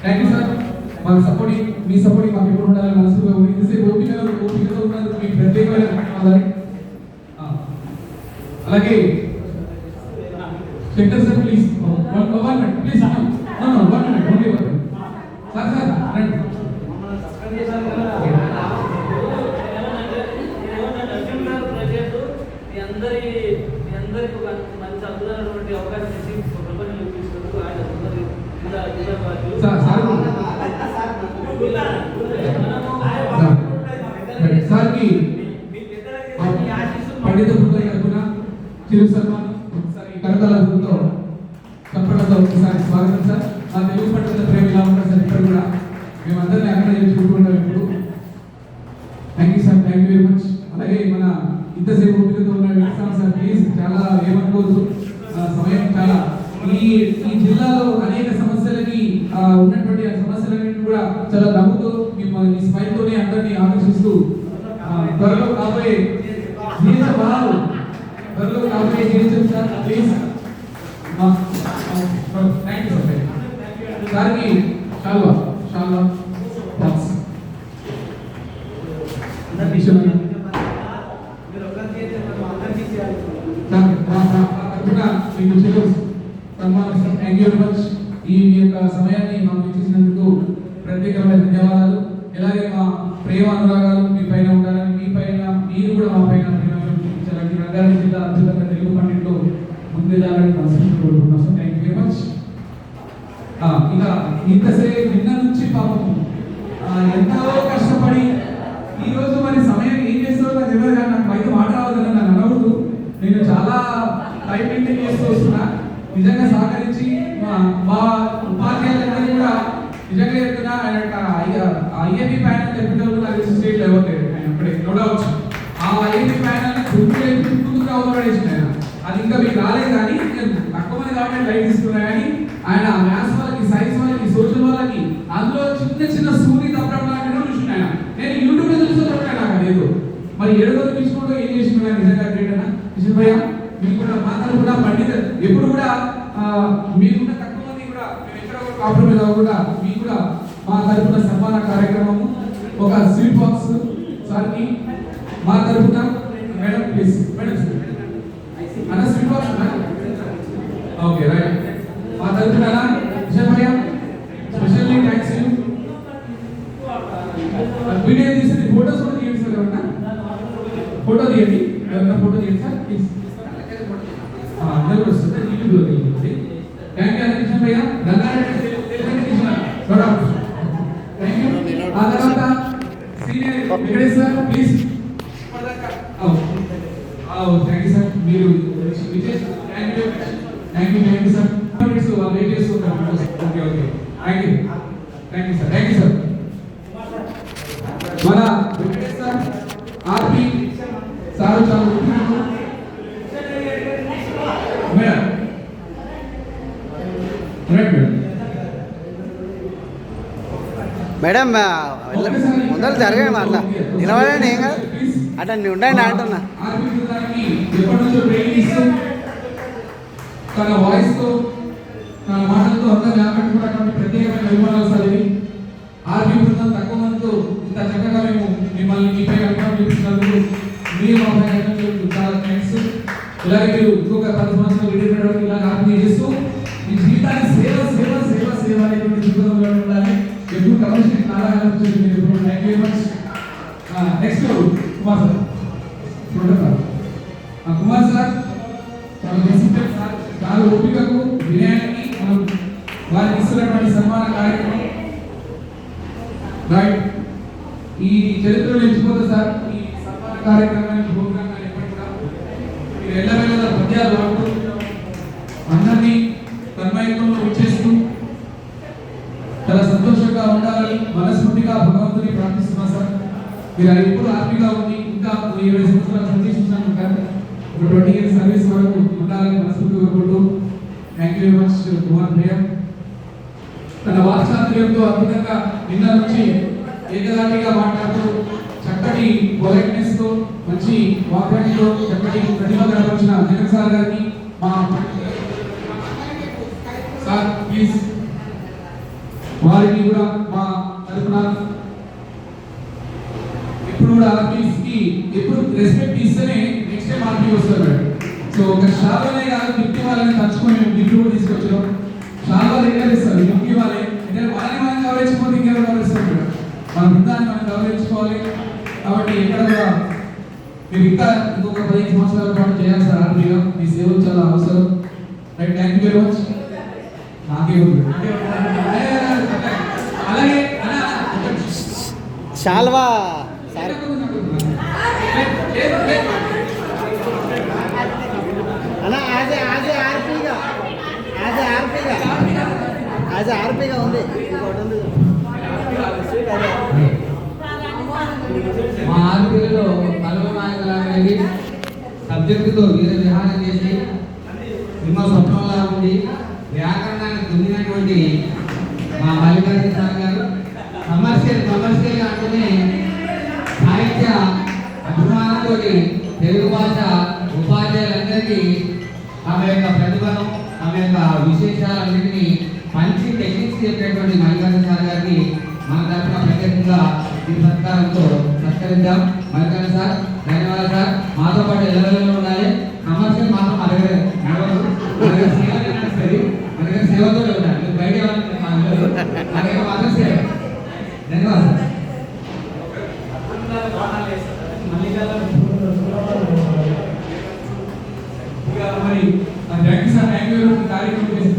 Thank you sir మాకు supporting మీ supporting మాకు ఎప్పుడు ఉండాలి మనసుగా ఇంతసేపు ఓపికగా ఓపికగా ఉన్నందుకు మీకు ప్రత్యేకమైన ధన్యవాదాలు ఆ, అలాగే Shankar sir please one one minute please no no one minute only one sir sir రండి అందరి అందరికి ఒక మంచి అద్భుతమైనటువంటి అవకాశం ఇచ్చి ప్రపంచం చూపించినందుకు ఆయన అందరి జిల్లా జిల్లా బాధ్యులు. Sir sir. సార్ సార్కి పండిత బృందం తరపున చిరు సన్మానం ఒకసారి కరతాల బృందంతో చప్పడంతో ఒకసారి స్వాగతం సార్. మా తెలుగు పట్ల ప్రేమ ఇలా ఉంటారు సార్ ఇక్కడ కూడా మేమందరినీ అక్కడ చేసుకుంటున్నాం ఇప్పుడు thank you sir thank you very much అలాగే మన ఇంతసేపు ఓపికతో ఉన్న వెంకటరామ సార్ ప్లీజ్ చాలా ఏమనుకోవచ్చు సమయం చాలా. ఈ ఈ జిల్లాలో అనేక సమస్యలు ఉన్నటువంటి సమస్యలన్నింటినీ కూడా చాలా నవ్వుతూ మిమ్మల్ని స్మైల్తోనే అందరినీ ఆకర్షిస్తూ త్వరలో కాబోయే జీవిత బాలు త్వరలో కాబోయే జీవితం sir please thank you sir సార్కి షాల్వా షాల్వా థ్యాంక్స్ మీరు ఒక్కరికి చేస్తే మనం ఈ యొక్క సమయాన్ని మాకు ఇచ్చేసినందుకు ప్రత్యేకమైన ధన్యవాదాలు. ఇలాగే మా ప్రేమ అనురాగాలు మీ పైన ఉండాలని మీ పైన మీరు కూడా మా పైన ప్రేమ చూపించాలని రంగారెడ్డి జిల్లా అద్భుతంగా తెలుగు పండిట్లో ముందెళ్ళాలని మనసు కోరుకుంటున్నాం. So thank you very much ఇక ఇంతసేపు నిన్న నుంచి పాపం ఎంతో కష్టపడి ఈ రోజు మరి సమయం ఏం చేస్తారో నాకు తెలియదు కానీ నాకు బయట మాట రావద్దని నన్ను అనవద్దు నేను చాలా టైం మెయింటైన్ చేస్తూ వస్తున్నా. నిజంగా సహకరించి మా మా ఉపాధ్యాయులందరూ కూడా నిజంగా చెప్తున్నా ఆయన ఐఏపీ ప్యానల్ చెప్పినప్పుడు నాకు స్టేట్ లెవెల్ లేదు ఆయన ఇప్పుడే నో డౌట్ ఆ ఐఏపీ ప్యానల్ గుర్తు ముందుకు రావాలని ఆయన. అది ఇంకా మీకు రాలేదు కానీ నేను తక్కువ మంది కాబట్టి లైట్ తీసుకున్నా కానీ ఆయన మ్యాథ్స్ వాళ్ళకి సైన్స్ వాళ్ళకి సోషల్ వాళ్ళకి అందులో చిన్న చిన్న సూర్య తప్పడం లాంటి చూసిన ఆయన. నేను యూట్యూబ్లో చూసిన తప్పడా నాకు లేదు. మరి ఏడు ఏడుగురు తీసుకుంటూ ఏం చేసిన నిజంగా గ్రేట్ అన్న కిషన్ మీకు కూడా మాత్రం కూడా పండిత ఎప్పుడు కూడా ఆ, మీకున్న తక్కువ మంది కూడా మేము ఎక్కడ కూడా కాంప్రమైజ్ అవ్వకుండా మీ కూడా మా తరపున సన్మాన కార్యక్రమము ఒక స్వీట్ బాక్స్ సార్కి మా తరపున మేడం ప్లీజ్ మేడం అన్న స్వీట్ బాక్స్ ఓకే రైట్. మా తరపున Kishan specially thanks you video తీసి ఫోటోస్ కూడా తీయండి సార్ ఎవరన్నా? ఫోటో తీయండి ఎవరన్నా ఫోటో తీయండి సార్ ప్లీజ్ అందరూ కూడా వస్తుంది యూట్యూబ్లో తీయండి థ్యాంక్ యూ అనిపించిన భయ్య రంగారెడ్డి తెలుగు తీసిన థ్యాంక్ యూ ఆ తర్వాత senior Venkatesh sir please thank you sir మీరు Vijay thank you thank you thank you sir minutes wait చేస్తున్నాం okay okay thank you thank you sir thank you sir మన Venkatesh sir RP sir చాలా ముఖ్యమైన madam right madam madam ఆ, వెళ్ళ- ముందర జరగండి అట్లా నిలబడండి ఏం కాదు. అట్లా నీ ఉండండి అంటున్నా తన తన మాటలతో అందరిని ఆకట్టుకున్నటువంటి ప్రత్యేకమైన అభిమానాలు బృందం తక్కువ మందితో ఇంత చక్కగా మేము మిమ్మల్ని మీపై అభిమానం చూపించినందుకు మీరు ఎప్పుడు నారాయణ వచ్చేది మీరు ఎప్పుడు thank you very much next Kumar sir. చూడండి ఆ కుమార్ సార్ చాలా డిసిప్లిన్ సార్ చాలా ఓపికకు వినయానికి మనం వారికి ఇస్తున్నటువంటి సన్మాన కార్యక్రమం. రైట్ ఈ చరిత్రలో ఎంచిపోతే సార్ ఈ సన్మాన కార్యక్రమానికి ప్రోగ్రామ్ కానీ ఎప్పటి కూడా మీరు ఎల్లవేళ పద్యాలు పాడుతూ అందరినీ తన్మయత్వంలో వచ్చేస్తూ చాలా సంతోషంగా ఉండాలని మనస్ఫూర్తిగా భగవంతుని ప్రార్థిస్తున్నాం సార్. మీరు ఎప్పుడు హ్యాపీగా ఉండి ఇంకా ఇరవై సంవత్సరాలు సందేశించాను సార్ ఒక ట్వంటీ ఇయర్స్ సర్వీస్ వరకు ఉండాలని మనస్ఫూర్తి కోరుకుంటూ thank you very much Kumar భయ్య. తన వాత్సాంతర్యంతో అద్భుతంగా నిన్న నుంచి ఏకదాటిగా మాట్లాడుతూ చక్కటి పొలైట్నెస్తో మంచి వాక్యాలతో చక్కటి ప్రతిభ కనపరిచిన జగన్ సార్ గారిని మా సార్ ప్లీజ్ వారిని కూడా మా తరఫున ఎప్పుడు కూడా ఆర్టిస్ట్కి ఎప్పుడు రెస్పెక్ట్ ఇస్తేనే నెక్స్ట్ టైం ఆర్టీ వస్తారు సో ఒక షాలోనే కాదు గిఫ్ట్ వాళ్ళని తలుచుకొని మేము గిఫ్ట్ కూడా తీసుకొచ్చాం. షాలో ఎక్కడ ఇస్తారు గిఫ్ట్ ఇవ్వాలి. ఎందుకంటే వాళ్ళని మనం గౌరవించుకోవాలి ఇంకెవరు గౌరవిస్తారు మన బృందాన్ని మనం గౌరవించుకోవాలి. కాబట్టి ఎక్కడ కూడా మీరు ఇంకా ఇంకొక పదిహేను సంవత్సరాల పాటు చేయాలి సార్ ఆర్మీగా మీ సేవలు చాలా అవసరం. Right thank you very much నాకే అలాగే అన్న, శాల్వా. సార్. అన్న యాజ్ యాజ్ ఆర్పీగా యాజ్ ఆర్పీగా యాజ్ ఆర్పీగా ఉంది. మా ఆరోగ్యంలో కలువ సబ్జెక్టుతో వీర విహారం చేసి సినిమా స్వప్నంలా ఉండి వ్యాకరణాన్ని దున్నినటువంటి మా Mallikarjuna sir garu. Commercial commercial అంటూనే అభిమానంతో తెలుగు భాష ఉపాధ్యాయులందరికీ ఆమె యొక్క ప్రతిభను ఆమె యొక్క విశేషాలన్నింటినీ మంచి టెక్నిక్స్ చెప్పేటువంటి మల్లికార్జున సార్ గారికి మన తరఫున ప్రత్యేకంగా ఈ సత్కారంతో సత్కరిద్దాం మల్లికార్జున సార్ ధన్యవాదాలు సార్. మాతో పాటు ఎల్లవెల్లలో ఉన్నారు కమర్షియల్ మాత్రం మన దగ్గర నడవదు మన దగ్గర సేవ నడుస్తుంది మన దగ్గర సేవతో ఉండాలి మీరు బయట ఎవరైనా మాకు తెలియదు. మన దగ్గర మాత్రం సేవ ధన్యవాదాలు సార్ అందరూ బాణాలు వేస్తారు మల్లికార్జున ఇక మరి thank you sir thank you కార్యక్రమం చేసిన